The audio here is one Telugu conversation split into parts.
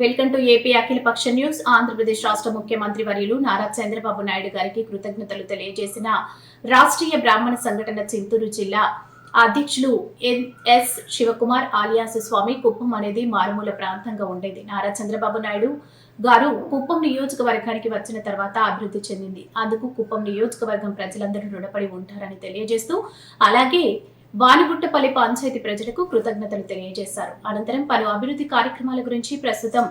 Welcome to AP Akhilapaksha news. Andhra Pradesh రాష్ట్ర ముఖ్యమంత్రి వర్యులు నారా చంద్రబాబు నాయుడు గారికి కృతజ్ఞతలు తెలియజేసిన రాష్ట్రీయ బ్రాహ్మణ సంఘటన చింతూరు జిల్లా అధ్యక్షులు ఎస్ శివకుమార్ ఆలియాసు స్వామి కుప్పం అనేది మారుమూల ప్రాంతంగా ఉండేది. నారా చంద్రబాబు నాయుడు గారు కుప్పం నియోజకవర్గానికి వచ్చిన తర్వాత అభివృద్ధి చెందింది. అందుకు కుప్పం నియోజకవర్గం ప్రజలందరూ రుణపడి ఉంటారని తెలియజేస్తూ అలాగే వానిగుట్టపల్లి పంచాయతీ ప్రజలకు కృతజ్ఞతలు తెలియజేశారు. అనంతరం పలు అభివృద్ధి కార్యక్రమాల గురించి ప్రస్తుతం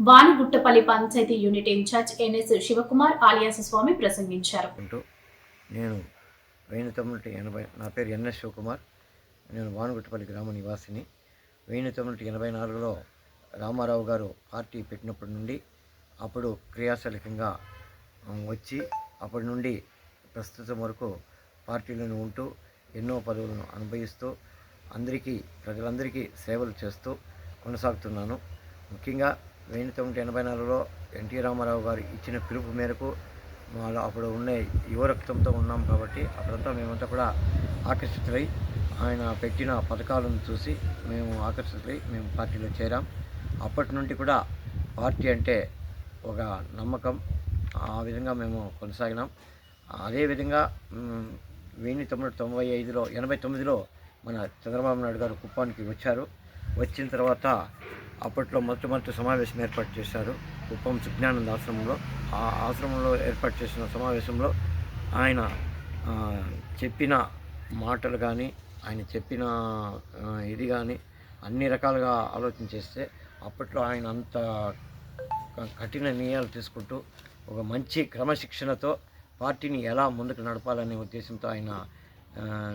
Vaniguttapalli panchayati unit incharge N S Shivakumar alias Swamy ప్రసంగించారు. నేను వెయ్యి తొమ్మిది ఎనభై నా పేరు ఎన్ఎస్ శివకుమార్. నేను వానుగుట్టపల్లి గ్రామ నివాసిని. వెయ్యి తొమ్మిది ఎనభై నాలుగులో రామారావు గారు పార్టీ పెట్టినప్పటి నుండి అప్పుడు క్రియాశీలకంగా వచ్చి అప్పటి నుండి ప్రస్తుతం వరకు పార్టీలను ఉంటూ ఎన్నో పదవులను అనుభవిస్తూ అందరికీ ప్రజలందరికీ సేవలు చేస్తూ కొనసాగుతున్నాను. ముఖ్యంగా వెయ్యి తొమ్మిది ఎనభై నాలుగులో ఎన్టీ రామారావు గారు ఇచ్చిన పిలుపు మేరకు వాళ్ళు అప్పుడు ఉండే యువరక్తంతో ఉన్నాం కాబట్టి అప్పుడంతా మేమంతా కూడా ఆకర్షితులై ఆయన పెట్టిన పథకాలను చూసి మేము ఆకర్షితులై మేము పార్టీలో చేరాం. అప్పటి నుండి కూడా పార్టీ అంటే ఒక నమ్మకం. ఆ విధంగా మేము కొనసాగినాం. అదేవిధంగా వెయ్యి తొమ్మిది తొంభై ఐదులో ఎనభై తొమ్మిదిలో మన చంద్రబాబు నాయుడు గారు కుప్పానికి వచ్చారు. వచ్చిన తర్వాత అప్పట్లో మొట్టమొదటి సమావేశం ఏర్పాటు చేశారు. కుప్పం సుజ్ఞానంద ఆశ్రమంలో. ఆ ఆశ్రమంలో ఏర్పాటు చేసిన సమావేశంలో ఆయన చెప్పిన మాటలు కానీ ఆయన చెప్పిన ఇది కానీ అన్ని రకాలుగా ఆలోచన చేస్తే అప్పట్లో ఆయన అంత కఠిన నిర్ణయాలు తీసుకుంటూ ఒక మంచి క్రమశిక్షణతో పార్టీని ఎలా ముందుకు నడపాలనే ఉద్దేశంతో ఆయన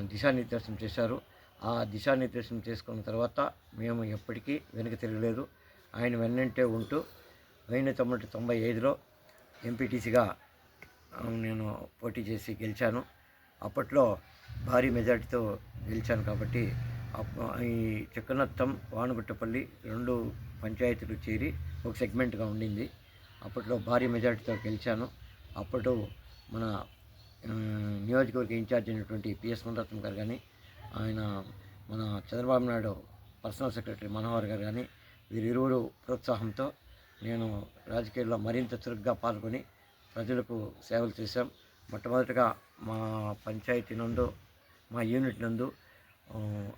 దిశానిర్దేశం చేశారు. ఆ దిశానిర్దేశం చేసుకున్న తర్వాత మేము ఎప్పటికీ వెనక తిరగలేదు. ఆయన వెన్నంటే ఉంటూ వెయ్యి తొమ్మిది తొంభై ఐదులో ఎంపీటీసీగా నేను పోటీ చేసి గెలిచాను. అప్పట్లో భారీ మెజార్టీతో గెలిచాను కాబట్టి ఈ చెక్కనత్తం వానగుట్టపల్లి రెండు పంచాయతీలు చేరి ఒక సెగ్మెంట్గా ఉండింది. అప్పట్లో భారీ మెజార్టీతో గెలిచాను. అప్పట్లో మన నియోజకవర్గ ఇన్ఛార్జ్ అయినటువంటి పిఎస్ మునరత్నం గారు కానీ ఆయన మన చంద్రబాబు నాయుడు పర్సనల్ సెక్రటరీ మనోహర్ గారు కానీ వీరిరువురు ప్రోత్సాహంతో నేను రాజకీయాల్లో మరింత చురుగ్గా పాల్గొని ప్రజలకు సేవలు చేశాం. మొట్టమొదటిగా మా పంచాయతీ నందు మా యూనిట్ నందు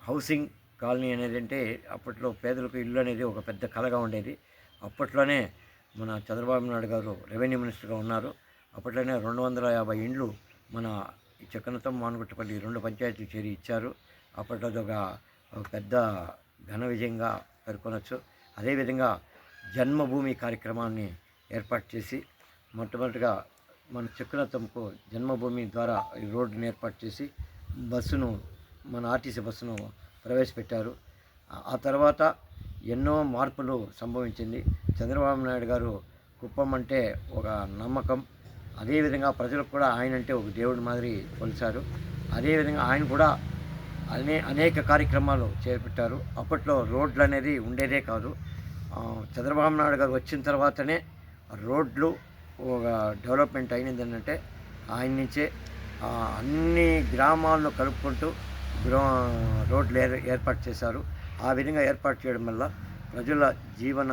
హౌసింగ్ కాలనీ అనేది అంటే అప్పట్లో పేదలకు ఇల్లు అనేది ఒక పెద్ద కలగా ఉండేది. అప్పట్లోనే మన చంద్రబాబు నాయుడు గారు రెవెన్యూ మినిస్టర్గా ఉన్నారు. అప్పట్లోనే రెండు వందల యాభై ఇండ్లు మన ఈ చెక్కనతం మానుగుట్టపల్లి రెండు పంచాయతీలు చేరి ఇచ్చారు. అప్పట్లో అది ఒక పెద్ద ఘన విజయంగా పేర్కొనవచ్చు అదేవిధంగా జన్మభూమి కార్యక్రమాన్ని ఏర్పాటు చేసి మొట్టమొదటిగా మన చెక్కునత్తంకు జన్మభూమి ద్వారా ఈ రోడ్డుని ఏర్పాటు చేసి బస్సును మన ఆర్టీసీ బస్సును ప్రవేశపెట్టారు. ఆ తర్వాత ఎన్నో మార్పులు సంభవించింది. చంద్రబాబు నాయుడు గారు కుప్పం అంటే ఒక నమ్మకం. అదేవిధంగా ప్రజలకు కూడా ఆయన అంటే ఒక దేవుడి మాదిరి కొలిచారు అదేవిధంగా ఆయన కూడా అనే అనేక కార్యక్రమాలు చేపట్టారు. అప్పట్లో రోడ్లు అనేది ఉండేదే కాదు. చంద్రబాబు నాయుడు గారు వచ్చిన తర్వాతనే రోడ్లు ఒక డెవలప్మెంట్ అయినది ఏంటంటే ఆయన నుంచే అన్ని గ్రామాలను కలుపుకుంటూ గ్రా రోడ్లు ఏర్ ఏర్పాటు చేశారు. ఆ విధంగా ఏర్పాటు చేయడం వల్ల ప్రజల జీవన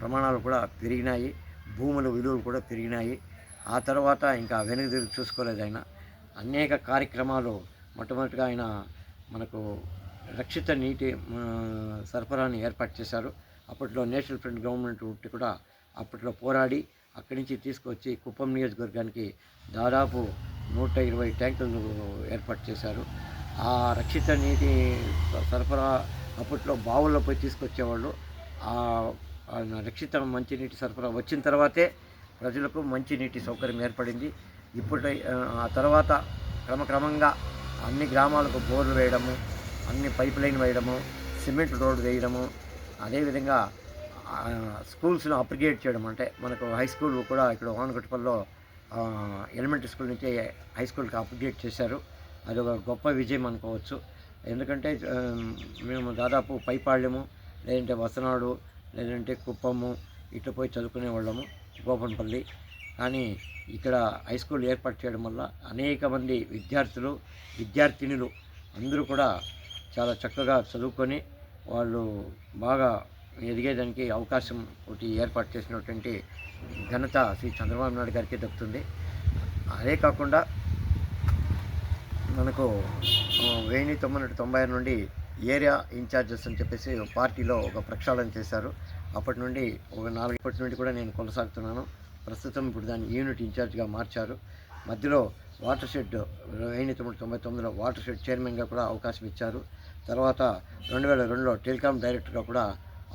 ప్రమాణాలు కూడా పెరిగినాయి. భూముల విలువలు కూడా పెరిగినాయి. ఆ తర్వాత ఇంకా వెనుక తిరిగి చూసుకోలేదు ఆయన. అనేక కార్యక్రమాలు మొట్టమొదటిగా ఆయన మనకు రక్షిత నీటి సరఫరాని ఏర్పాటు చేశారు. అప్పట్లో నేషనల్ ఫ్రంట్ గవర్నమెంట్ ఉంటే కూడా అప్పట్లో పోరాడి అక్కడి నుంచి తీసుకొచ్చి కుప్పం నియోజకవర్గానికి దాదాపు నూట ఇరవై ట్యాంకులు ఏర్పాటు చేశారు. ఆ రక్షిత నీటి సరఫరా అప్పట్లో బావుల్లో పోయి తీసుకొచ్చేవాళ్ళు. ఆ ఆ రక్షిత మంచినీటి సరఫరా వచ్చిన తర్వాతే ప్రజలకు మంచినీటి సౌకర్యం ఏర్పడింది. ఇప్పుడు ఆ తర్వాత క్రమక్రమంగా అన్ని గ్రామాలకు బోర్లు వేయడము అన్ని పైప్ లైన్ వేయడము సిమెంట్ రోడ్డు వేయడము అదేవిధంగా స్కూల్స్ను అప్రిగేట్ చేయడం అంటే మనకు హై స్కూల్ కూడా ఇక్కడ వానగుట్టపల్లిలో ఎలిమెంటరీ స్కూల్ నుంచి హై స్కూల్కి అప్గ్రేడ్ చేశారు. అది ఒక గొప్ప విజయం అనుకోవచ్చు. ఎందుకంటే మేము దాదాపు పైపాళ్యము లేదంటే వసనాడు లేదంటే కుప్పము ఇట్లా పోయి చదువుకునే వాళ్ళము గోపన్పల్లి కానీ ఇక్కడ హై స్కూల్ ఏర్పాటు చేయడం వల్ల అనేక మంది విద్యార్థులు విద్యార్థినులు అందరూ కూడా చాలా చక్కగా చదువుకొని వాళ్ళు బాగా ఎదిగేదానికి అవకాశం ఒకటి ఏర్పాటు చేసినటువంటి ఘనత శ్రీ చంద్రబాబు నాయుడు గారికి దక్కుతుంది. అదే కాకుండా మనకు ఆ, వెయ్యి తొమ్మిది తొంభై నుండి ఏరియా ఇన్ఛార్జెస్ అని చెప్పేసి పార్టీలో ఒక ప్రక్షాళన చేశారు. అప్పటి నుండి ఒక నాలుగు ఇప్పటి నుండి కూడా నేను కొనసాగుతున్నాను. ప్రస్తుతం ఇప్పుడు దాన్ని యూనిట్ ఇన్ఛార్జ్గా మార్చారు. మధ్యలో వాటర్ షెడ్ వెయ్యి తొమ్మిది తొంభై తొమ్మిదిలో వాటర్ షెడ్ చైర్మన్గా కూడా అవకాశం ఇచ్చారు. తర్వాత రెండు వేల రెండులో టెలికాం డైరెక్టర్గా కూడా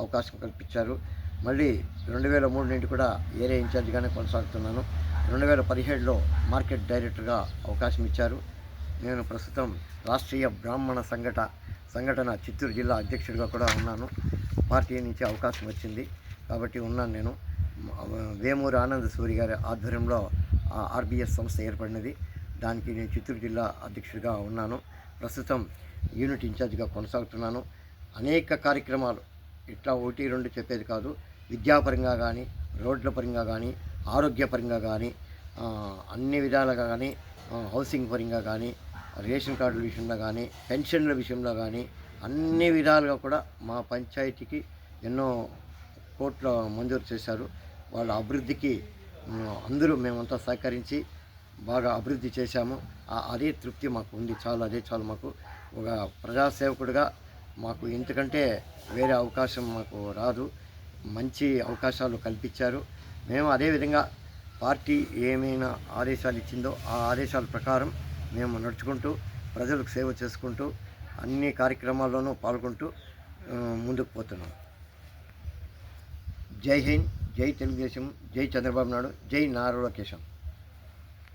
అవకాశం కల్పించారు. మళ్ళీ రెండు వేల మూడు నుండి కూడా ఏరియా ఇన్ఛార్జిగానే కొనసాగుతున్నాను. రెండు వేల పదిహేడులో మార్కెట్ డైరెక్టర్గా అవకాశం ఇచ్చారు. నేను ప్రస్తుతం రాష్ట్రీయ బ్రాహ్మణ సంఘట సంఘటన చిత్తూరు జిల్లా అధ్యక్షుడిగా కూడా ఉన్నాను. పార్టీ నుంచి అవకాశం వచ్చింది. కాబట్టి ఉన్నాను నేను. వేమూరి ఆనంద సూరి గారి ఆధ్వర్యంలో ఆర్బిఎస్ సంస్థ ఏర్పడినది. దానికి నేను చిత్తూరు జిల్లా అధ్యక్షుడిగా ఉన్నాను. ప్రస్తుతం యూనిట్ ఇన్ఛార్జ్గా కొనసాగుతున్నాను. అనేక కార్యక్రమాలు ఇట్లా ఒకటి రెండు చెప్పేది కాదు. విద్యాపరంగా కానీ రోడ్ల పరంగా కానీ ఆరోగ్యపరంగా కానీ అన్ని విధాలుగా కానీ హౌసింగ్ పరంగా కానీ రేషన్ కార్డుల విషయంలో కానీ పెన్షన్ల విషయంలో కానీ అన్ని విధాలుగా కూడా మా పంచాయతీకి ఎన్నో కోట్ల మంజూరు చేశారు. వాళ్ళ అభివృద్ధికి అందరూ మేమంతా సహకరించి బాగా అభివృద్ధి చేశాము. ఆ- అదే తృప్తి మాకు ఉంది. చాలు అదే చాలు మాకు. ఒక ప్రజాసేవకుడిగా మాకు ఇంతకంటే వేరే అవకాశం మాకు రాదు. మంచి అవకాశాలు కల్పించారు. మేము అదేవిధంగా పార్టీ ఏమైనా ఆదేశాలు ఇచ్చిందో ఆ ఆదేశాల ప్రకారం మేము నడుచుకుంటూ ప్రజలకు సేవ చేసుకుంటూ అన్ని కార్యక్రమాల్లోనూ పాల్గొంటూ ముందుకు పోతున్నాం. జై హింద్ జై తెలుగుదేశం జై చంద్రబాబు నాయుడు జై నారా లోకేశం.